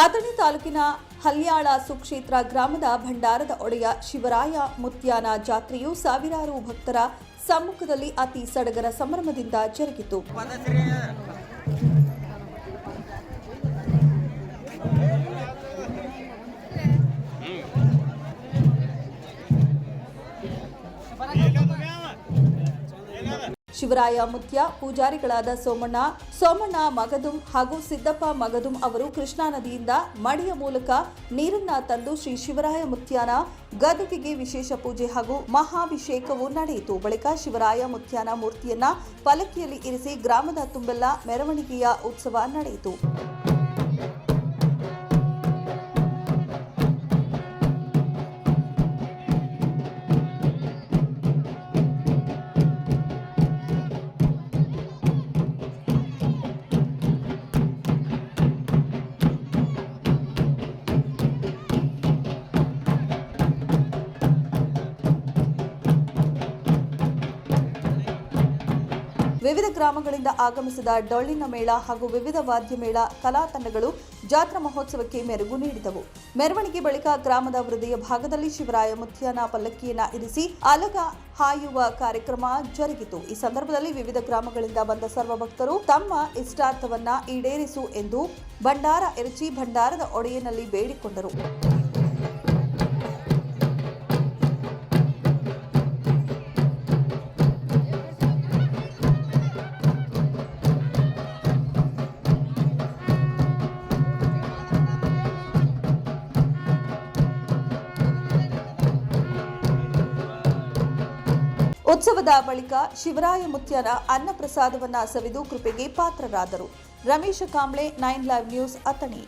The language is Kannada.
ಅಥಣಿ ತಾಲೂಕಿನ ಹಲ್ಯಾಳ ಸುಕ್ಷೇತ್ರ ಗ್ರಾಮದ ಭಂಡಾರದ ಒಡೆಯ ಶಿವರಾಯ ಮುತ್ಯಾನ ಜಾತ್ರೆಯು ಸಾವಿರಾರು ಭಕ್ತರ ಸಮ್ಮುಖದಲ್ಲಿ ಅತಿ ಸಡಗರ ಸಂಭ್ರಮದಿಂದ ಜರುಗಿತು. ಶಿವರಾಯ ಮುತ್ಯ, ಪೂಜಾರಿಗಳಾದ ಸೋಮಣ್ಣ ಸೋಮಣ್ಣ ಮಗದುಂ ಹಾಗೂ ಸಿದ್ದಪ್ಪ ಮಗದುಂ ಅವರು ಕೃಷ್ಣಾ ನದಿಯಿಂದ ಮಡಿಯ ಮೂಲಕ ನೀರನ್ನ ತಂದು ಶ್ರೀ ಶಿವರಾಯ ಮುತ್ಯಾನ ಗದಗಿಗೆ ವಿಶೇಷ ಪೂಜೆ ಹಾಗೂ ಮಹಾಭಿಷೇಕವು ನಡೆಯಿತು. ಬಳಿಕ ಶಿವರಾಯ ಮುತ್ಯಾನ ಮೂರ್ತಿಯನ್ನ ಪಲಕಿಯಲ್ಲಿ ಇರಿಸಿ ಗ್ರಾಮದ ತುಂಬೆಲ್ಲ ಮೆರವಣಿಗೆಯ ಉತ್ಸವ ನಡೆಯಿತು. ವಿವಿಧ ಗ್ರಾಮಗಳಿಂದ ಆಗಮಿಸಿದ ಡೊಳ್ಳಿನ ಮೇಳ ಹಾಗೂ ವಿವಿಧ ವಾದ್ಯ ಮೇಳ ಕಲಾ ತಂಡಗಳು ಜಾತ್ರಾ ಮಹೋತ್ಸವಕ್ಕೆ ಮೆರುಗು ನೀಡಿದವು. ಮೆರವಣಿಗೆ ಬಳಿಕ ಗ್ರಾಮದ ಹೃದಯ ಭಾಗದಲ್ಲಿ ಶಿವರಾಯ ಮುತ್ಯಾನ ಪಲ್ಲಕ್ಕಿಯನ್ನ ಇರಿಸಿ ಅಲಗ ಹಾಯುವ ಕಾರ್ಯಕ್ರಮ ಜರುಗಿತು. ಈ ಸಂದರ್ಭದಲ್ಲಿ ವಿವಿಧ ಗ್ರಾಮಗಳಿಂದ ಬಂದ ಸರ್ವ ಭಕ್ತರು ತಮ್ಮ ಇಷ್ಟಾರ್ಥವನ್ನ ಈಡೇರಿಸು ಎಂದು ಭಂಡಾರ ಎರಚಿ ಭಂಡಾರದ ಒಡೆಯನಲ್ಲಿ ಬೇಡಿಕೊಂಡರು. ಉತ್ಸವದ ಬಳಿಕ ಶಿವರಾಯ ಮುತ್ಯನ ಅನ್ನ ಪ್ರಸಾದವನ್ನ ಸವಿದು ಕೃಪೆಗೆ ಪಾತ್ರರಾದರು. Ramesh Kamble, nine live news, Athani.